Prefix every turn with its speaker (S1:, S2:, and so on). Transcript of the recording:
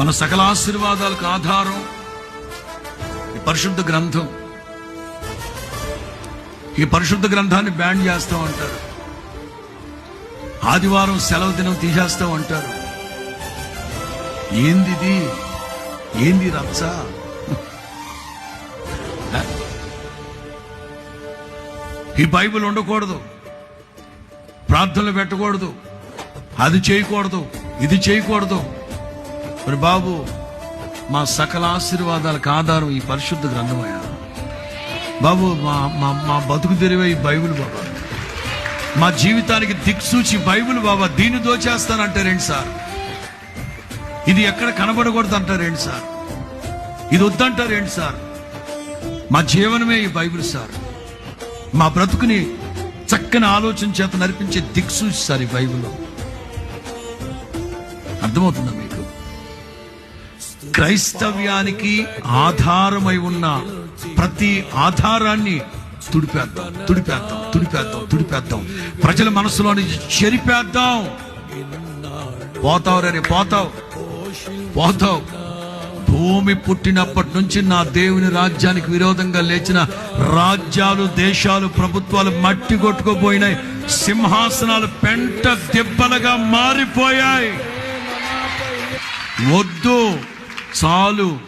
S1: మన సకల ఆశీర్వాదాలకు ఆధారం ఈ పరిశుద్ధ గ్రంథం. ఈ పరిశుద్ధ గ్రంథాన్ని బ్యాన్ చేస్తాం అంటారు. ఆదివారం సెలవు దినం తీసేస్తాం అంటారు. ఏందిది ఏంది రచ్చ? ఈ బైబిల్ ఉండకూడదు. ప్రార్థనలు పెట్టకూడదు. అది చేయకూడదు. ఇది చేయకూడదు. మరి బాబు మా సకల ఆశీర్వాదాలకు ఆధారం ఈ పరిశుద్ధ గ్రంథమయ్యా. బాబు మా మా మా బతుకు తెరివే ఈ బైబిల్ బాబా. మా జీవితానికి దిక్సూచి బైబిల్ బాబా. దీన్ని దోచేస్తానంటారేంటి సార్. ఇది ఎక్కడ కనబడకూడదు అంటారేంటి సార్. ఇది వద్దంటారేంటి సార్. మా జీవనమే ఈ బైబిల్ సార్. మా బ్రతుకుని చక్కని ఆలోచన చేత నడిపించే దిక్సూచి సార్ ఈ బైబిల్ అర్థమవుతుందా మీకు? క్రైస్తవ్యానికి ఆధారమై ఉన్న ప్రతి ఆధారాన్ని తుడిపేద్దాం తుడిపేద్దాం తుడిపేద్దాం తుడిపేద్దాం. ప్రజల మనసులోని చెరిపేద్దాం. పోతావు రే పోతావు. పోతావు. భూమి పుట్టినప్పటి నుంచి నా దేవుని రాజ్యానికి విరోధంగా లేచిన రాజ్యాలు దేశాలు ప్రభుత్వాలు మట్టి కొట్టుకోపోయినాయి. సింహాసనాలు పెంట దెబ్బలుగా మారిపోయాయి. వద్దు. Saulo